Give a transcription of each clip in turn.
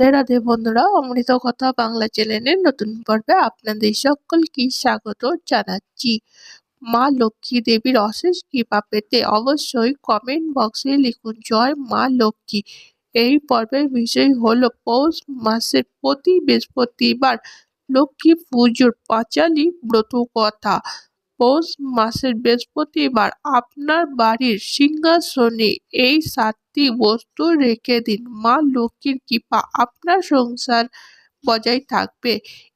রাধে বন্ধুরা, অমৃত কথা বাংলা চ্যানেলের নতুন পর্বে আপনাদের সকলকে স্বাগত জানাচ্ছি। মা লক্ষ্মী দেবীর অশেষ কৃপা পেতে অবশ্যই কমেন্ট বক্সে লিখুন, জয় মা লক্ষ্মী। এই পর্বের বিষয় হলো পৌষ মাসের প্রতি বৃহস্পতিবার লক্ষ্মী পুজোর পাঁচালি ব্রত কথা। পৌষ মাসের বৃহস্পতিবার আপনার বাড়ির সিংহাসনে এই সাতটি বস্তু রেখে দিন। মা লক্ষ্মীর কৃপা, আপনার সংসার বজায় থাকবে।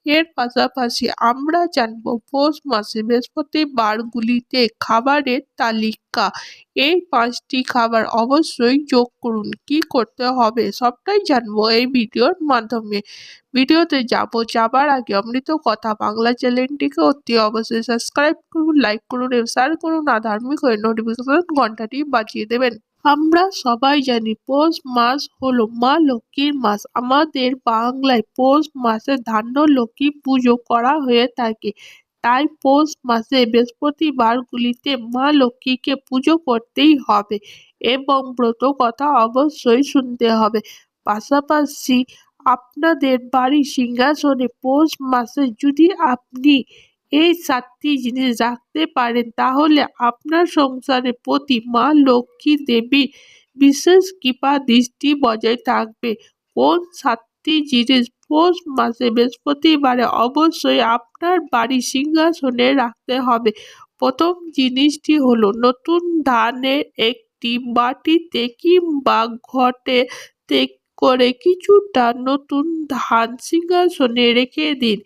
এর পাশাপাশি আমরা জানব পৌষ মাসে বৃহস্পতিবারগুলিতে খাবারের তালিকা। এই পাঁচটি খাবার অবশ্যই যোগ করুন। কি করতে হবে সবটাই জানব এই ভিডিওর মাধ্যমে। ভিডিওতে যাব, যাবার আগে অমৃত কথা বাংলা চ্যানেলটিকে অতি অবশ্যই সাবস্ক্রাইব করুন, লাইক করুন এবং শেয়ার করুন। আর ধার্মিক হয়ে নোটিফিকেশন ঘন্টাটি বাজিয়ে দেবেন। আমরা সবাই জানি পৌষ মাস হলো মা লক্ষ্মীর মাস। আমাদের বাংলায় পৌষ মাসে ধান্য লক্ষ্মী পুজো করা হয়ে থাকে। তাই পৌষ মাসে বৃহস্পতিবারগুলিতে মা লক্ষ্মীকে পুজো করতেই হবে এবং ব্রত কথা অবশ্যই শুনতে হবে। পাশাপাশি আপনাদের বাড়ির সিংহাসনে পৌষ মাসে যদি আপনি এই সাতটি জিনিস রাখতে পারেন, তাহলে আপনার সংসারে প্রতি মা লক্ষ্মী দেবীর বিশেষ কৃপা, দৃষ্টি বজায় থাকবে। কোন সাতটি জিনিস পৌষ মাসে বৃহস্পতিবারে অবশ্যই আপনার বাড়ির সিংহাসনে রাখতে হবে। প্রথম জিনিসটি হলো, নতুন ধানের একটি বাটিতে কিংবা ঘটে করে কিছুটা নতুন ধান সিংহাসনে রেখে দিন।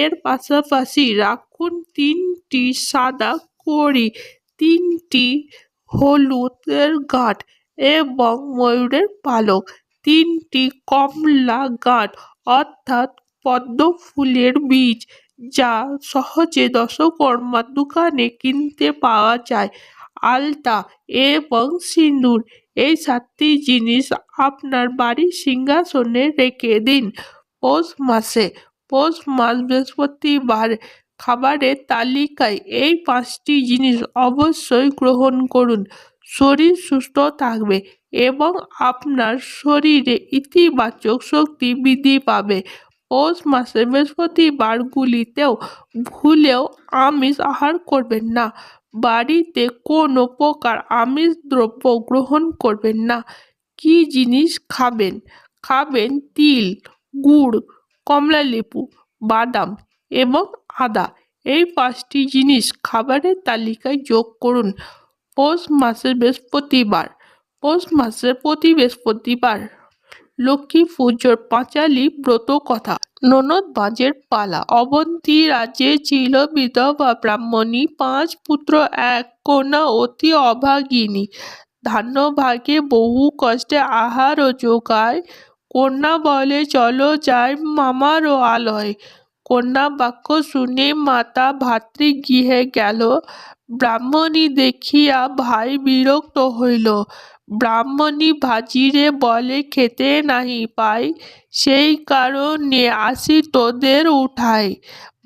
এর পাশাপাশি রাখুন তিনটি সাদা কড়ি, তিনটি হলুদের গাঁট এবং ময়ূরের পালক, তিনটি কমলা গাঁট অর্থাৎ পদ্ম ফুলের বীজ যা সহজে দশকর্মার দোকানে কিনতে পাওয়া যায়। আলতা এবং সিঁদুর এই সাতটি জিনিস আপনার বাড়ির সিংহাসনে রেখে দিন। পৌষ মাসে, পৌষ মাস বৃহস্পতিবার খাবারের তালিকায় এই পাঁচটি জিনিস অবশ্যই গ্রহণ করুন। শরীর সুস্থ থাকবে এবং আপনার শরীরে ইতিবাচক শক্তি বৃদ্ধি পাবে। পৌষ মাসে বৃহস্পতিবারগুলিতেও ভুলেও আমিষ আহার করবেন না। বাড়িতে কোনো প্রকার আমিষ দ্রব্য গ্রহণ করবেন না। কি জিনিস খাবেন? খাবেন তিল, গুড়, কমলালেবু, বাদাম এবং আদা। এই পাঁচটি জিনিস খাবারের তালিকায় যোগ করুন। পৌষ মাসের বৃহস্পতিবার। পৌষ মাসের প্রতি বৃহস্পতিবার। লক্ষ্মী পুজোর পাঁচালি ব্রত কথা। ননদ বাজের পালা। অবন্তী রাজ্যে ছিল বিধবা ব্রাহ্মণী, পাঁচ পুত্র, এক কন্যা, অতি অভাগিনী। ধান্য ভাগে বহু কষ্টে আহার ও যোগায়। কন্যা বলে, চলো যাই মামারও আলয়। কন্যা বাক্য শুনে মাতা ভাতৃগৃহে গেল। ব্রাহ্মণী দেখিয়া ভাই বিরক্ত হইল। ব্রাহ্মণী ভাজিরে বলে, খেতে নাহি পাই, সেই কারণে আসি তোদের উঠাই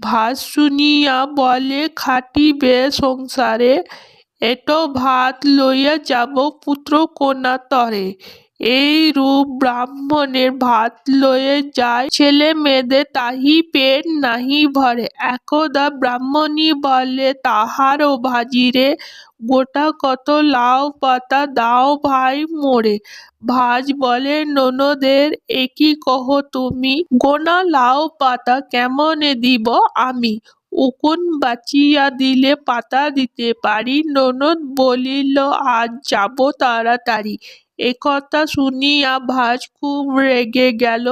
ভাত শুনিয়া বলে, খাটিবে সংসারে, এটো ভাত লইয়া যাব পুত্র কন্যা তরে। এই রূপ ব্রাহ্মণের ভাত লয়ে যায়। ছেলে মেয়েদের তাহি পেট নাহি ভরে। একদা ব্রাহ্মণী বলে তাহারও ভাজিরে, গোটা কত লাউ পাতা দাও ভাই মোরে। ভাজ বলে, ননদের একই কহ তুমি? গোনা লাউ পাতা কেমনে দিব আমি? উকুন বাঁচিয়া দিলে পাতা দিতে পারি। ননদ বলিল, আজ যাব তাড়াতাড়ি। একথা শুনিয়া ভাজ খুব রেগে গেল।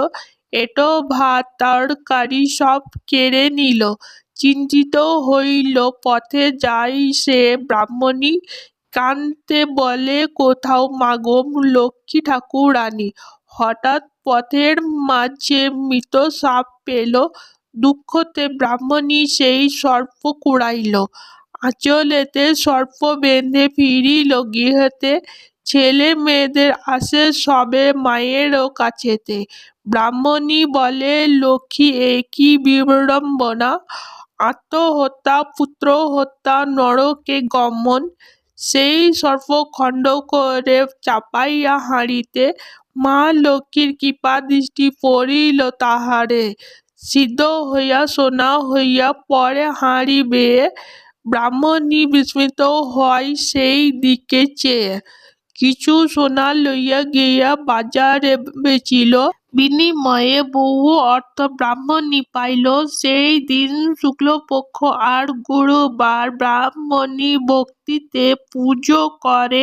এটো ভাত, তরকারি সব কেড়ে নিল। চিন্তিত হইল, পথে যাই সে ব্রাহ্মণী। কানতে বলে, কোথাও মাগো লক্ষ্মী ঠাকুরানী? হঠাৎ পথের মাঝে মৃত সাপ পেল। দুঃখতে ব্রাহ্মণী সেই সর্প কুড়াইল। আঁচলেতে সর্প বেঁধে ফিরিল গৃহেতে। ছেলে মেয়েদের আসে সবে মায়েরও কাছেতে। ব্রাহ্মণী বলে, লক্ষ্মী, এ কি বিড়ম্বনা? আত্মহত্যা পুত্র হত্যা নরকে গমন সেই সর্প খণ্ড করে চাপাইয়া হাঁড়িতে, মা লক্ষ্মীর কৃপা দৃষ্টি পড়িল তাহারে। সিদ্ধ হইয়া, সোনা হইয়া, পরে হাঁড়ি বেয়ে ব্রাহ্মণী বিস্মিত হয় সেই দিকে চেয়ে। কিছু সোনা লইয়া গিয়া বাজারে বেচিল। বিনিময়ে বহু অর্থ ব্রাহ্মণী পাইল। সেই দিন শুক্লপক্ষ আর গুরুবার ব্রাহ্মণী ভক্তিতে পুজো করে।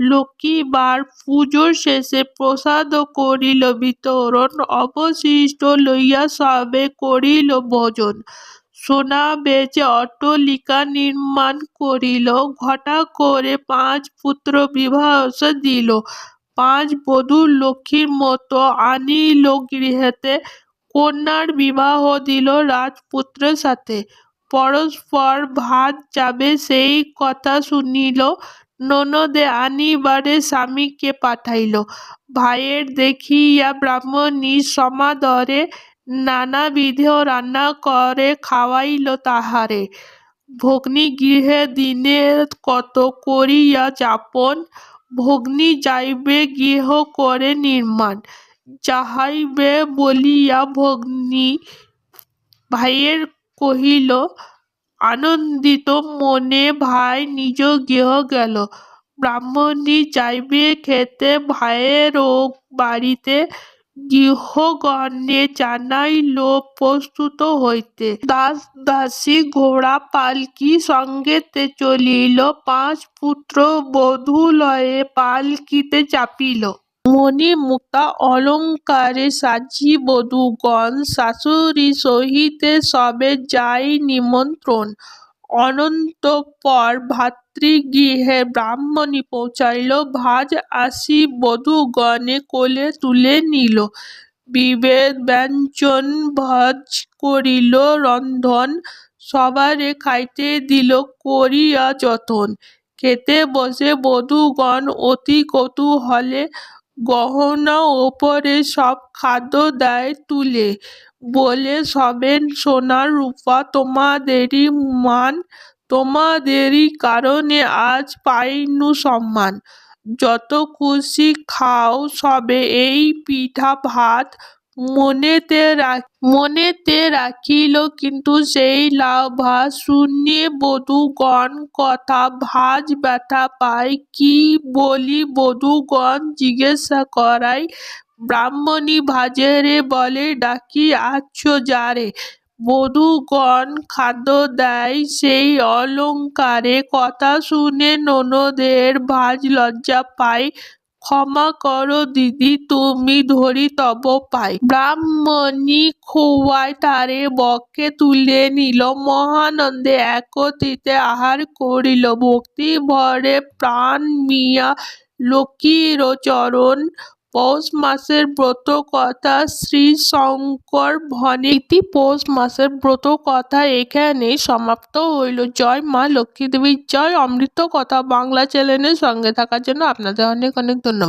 লক্ষ্মীবার পুজোর শেষে প্রসাদ করিল। বিতরণ অবশিষ্ট লইয়া সবে করিল ভোজন। সোনা বেচে অট্টালিকা নির্মাণ করিল, ঘটা করে পাঁচ পুত্র বিবাহ দিল। পাঁচ বধূ লক্ষ্মীর মতো আনিল গৃহেতে, কন্যার বিবাহ দিল রাজপুত্রের সাথে। পরস্পর ভাত যাবে সেই কথা শুনিল, ননদে আনিবারে স্বামীকে পাঠাইল। ভাইয়ের দেখিয়া ব্রাহ্মণী সমাদরে নানাবিধ রান্না করে খাওয়াইল তাহারে। ভগ্নী গৃহে দিনে কত করিয়া যাপন, ভগ্নী যাইবে গৃহ করে নির্মাণ। যাহাইবে বলিয়া ভগ্নী ভাইয়ের কহিল, আনন্দিত মনে ভাই নিজ গৃহ গেল। ব্রাহ্মণী যাইবে খেতে ভাইয়েরও বাড়িতে গৃহগণে জানাইল প্রস্তুত হইতে। দাস দাসী ঘোড়া পালকি সঙ্গেতে চলিল, পাঁচ পুত্র বধূ লয়ে পালকিতে চাপিল। মণি মুক্তা অলঙ্কারে সাজি বধূগণ শাশুড়ি সহিতে সবে যায় নিমন্ত্রণ। অনন্তপর ভাতৃগৃহে ব্রাহ্মণী পৌঁছাইল, ভাজ আসি বধূগণে কোলে তুলে নিল। বিবিধ ব্যঞ্জন ভোজ করিল, রন্ধন সবারে খাইতে দিল, করিয়া যতন। খেতে বসে বধূগণ অতি কৌতূহলে গহনা ওপরে সব খাদ্য দেয় তুলে। বলে সবেন সোনা রূপা, তোমাদেরই মান, তোমাদেরই কারণে আজ পাইনু সম্মান। যত খুশি খাও সবে এই পিঠা ভাত। মনেতে মনেতে রাখিল কিন্তু সেই লাউ ভাত শুনে বধূগণ কথা, ভাজ ব্যথা পায়। কি বলি বধূগণ জিজ্ঞাসা করায় ব্রাহ্মণী ভাজেরে বলে, ডাকি আনছ যারে? বধূগণ খাদ্য দেয় সেই অলঙ্কারে। কথা শুনে ননদের ভাজ লজ্জা পায়। ক্ষমা করো দিদি, তুমি ধরি তব পাই ব্রাহ্মণী খোয়ায় তারে বক্ষে তুলে নিল। মহানন্দে একত্রিতে আহার করিল। ভক্তি ভরে প্রাণ মিয়া লক্ষ্মীর চরণ পৌষ মাসের ব্রত কথা শ্রী শঙ্কর ভনে পৌষ মাসের ব্রত কথা এখানে সমাপ্ত হইল। জয় মা লক্ষ্মী দেবী জয়। অমৃত কথা বাংলা চ্যানেলের সঙ্গে থাকার জন্য আপনাদের অনেক অনেক ধন্যবাদ।